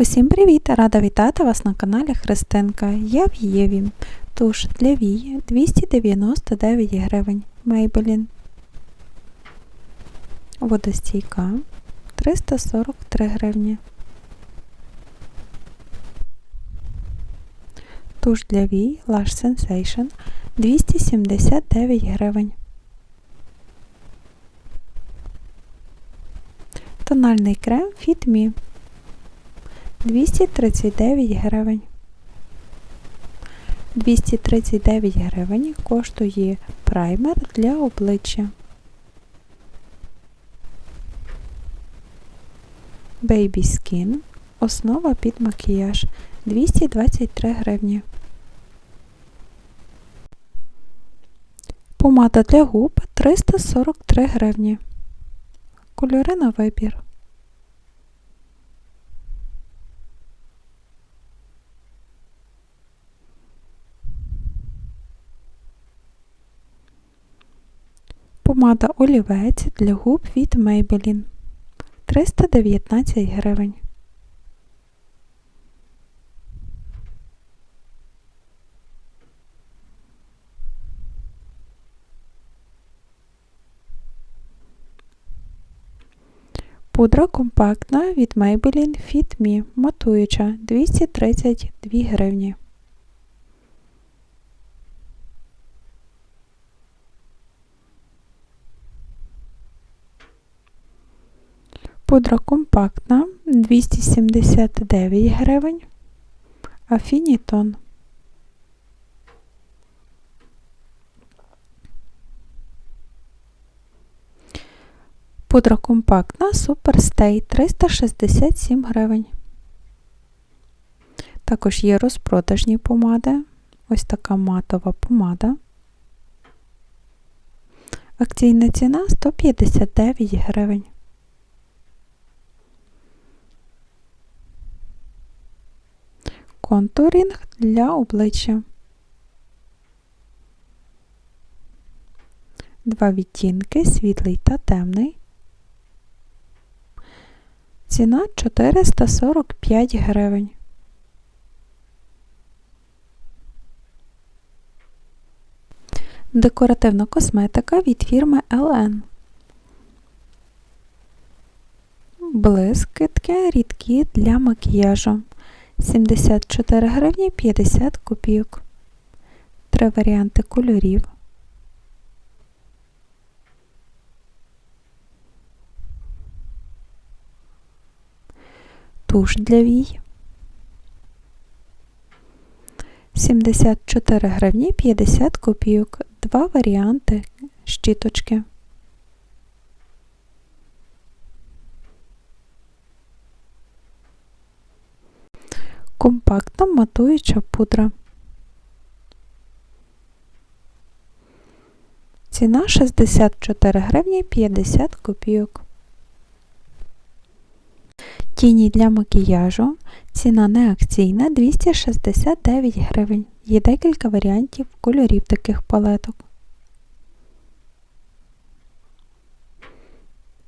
Усім привіт! Рада вітати вас на каналі Христинка. Я в Єві. Туш для Вії 299 гривень. Maybelline. Водостійка 343 гривні. Туш для Вій Lash Sensation 279 гривень. Тональний крем Fit Me 239 гривень. 239 гривень коштує праймер для обличчя. Baby Skin. Основа під макіяж 223 гривні. Помада для губ 343 гривні. Кольори на вибір. Помада олівець для губ від Maybelline 319 гривень. Пудра компактна від Maybelline Fit Me матуюча 232 гривні. Пудра компактна 279 гривень, Афінітон. Пудра компактна Суперстей 367 гривень. Також є розпродажні помади. Ось така матова помада. Акційна ціна 159 гривень. Контурінг для обличчя. Два відтінки світлий та темний. Ціна 445 гривень. Декоративна косметика від фірми LN. Блискітки рідкі для макіяжу. 74 гривні 50 копійок. Три варіанти кольорів. Туш для вій. 74 гривні 50 копійок. Два варіанти щіточки. Компактна матуюча пудра. Ціна 64 гривні 50 копійок. Тіні для макіяжу. Ціна не акційна 269 гривень. Є декілька варіантів кольорів таких палеток.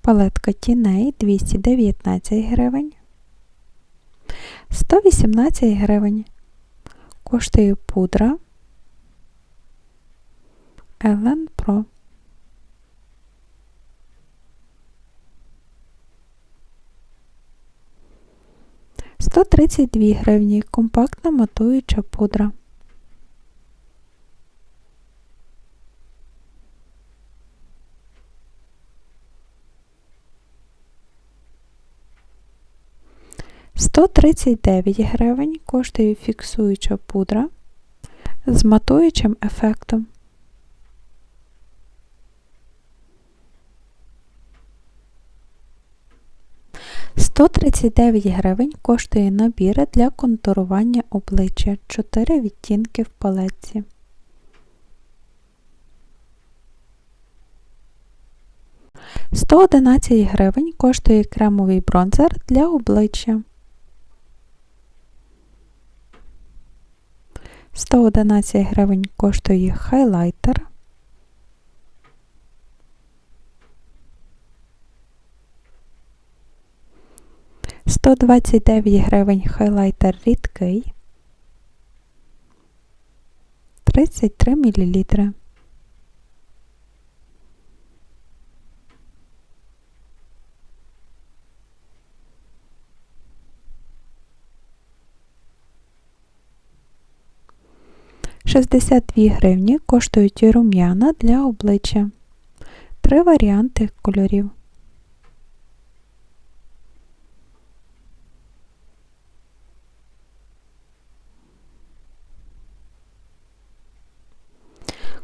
Палетка тіней 219 гривень. 118 гривень. Коштує пудра Елен Про. Сто тридцять дві гривні. Компактна матуюча пудра. 139 гривень коштує фіксуюча пудра з матуючим ефектом. Сто гривень коштує набір для контурування обличчя 4 відтінки в палетці. 111 гривень коштує кремовий бронзер для обличчя. 111 гривень коштує хайлайтер. 129 гривень хайлайтер рідкий. 33 мл. Шістдесят дві гривні коштують і рум'яна для обличчя. Три варіанти кольорів.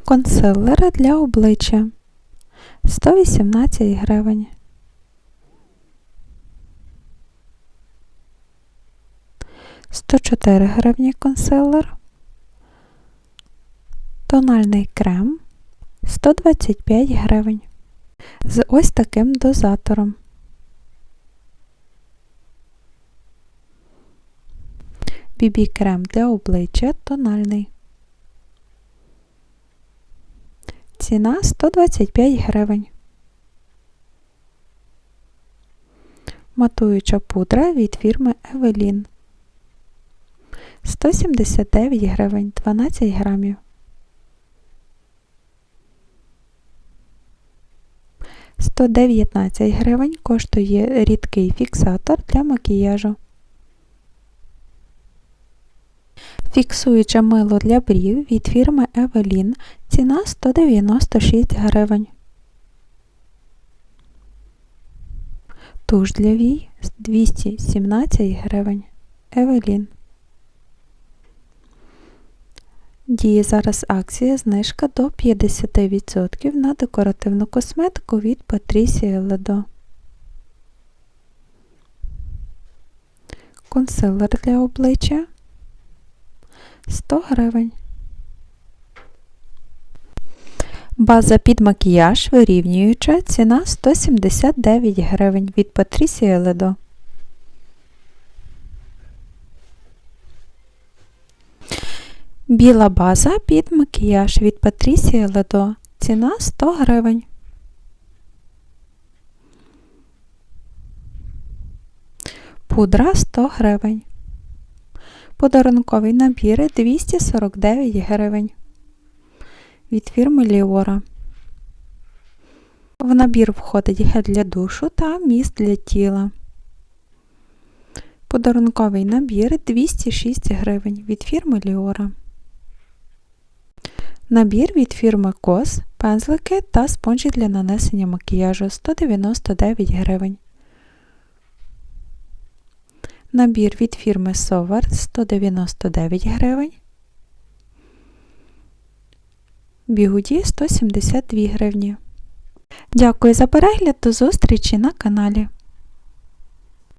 Консилери для обличчя 118 гривень. Сто чотири гривні консилер. Тональний крем 125 гривень. З ось таким дозатором. Бібі крем для обличчя тональний. Ціна 125 гривень. Матуюча пудра від фірми Evelyn. 179 гривень 12 грамів. 119 гривень коштує рідкий фіксатор для макіяжу. Фіксуюче мило для брів від фірми Evelyn. Ціна 196 гривень. Туш для вій 217 гривень. Evelyn. Діє зараз акція знижка до 50% на декоративну косметику від Patricia Ledo. Консилер для обличчя 100 гривень. База під макіяж вирівнююча ціна 179 гривень від Patricia Ledo. Біла база під макіяж від Patricia Ledo. Ціна 100 гривень. Пудра 100 гривень. Подарунковий набір 249 гривень. Від фірми Ліора. В набір входить гель для душу та міст для тіла. Подарунковий набір 206 гривень від фірми Ліора. Набір від фірми Кос, пензлики та спонжі для нанесення макіяжу 199 гривень. Набір від фірми Совар 199 гривень. Бігуді 172 гривні. Дякую за перегляд, до зустрічі на каналі.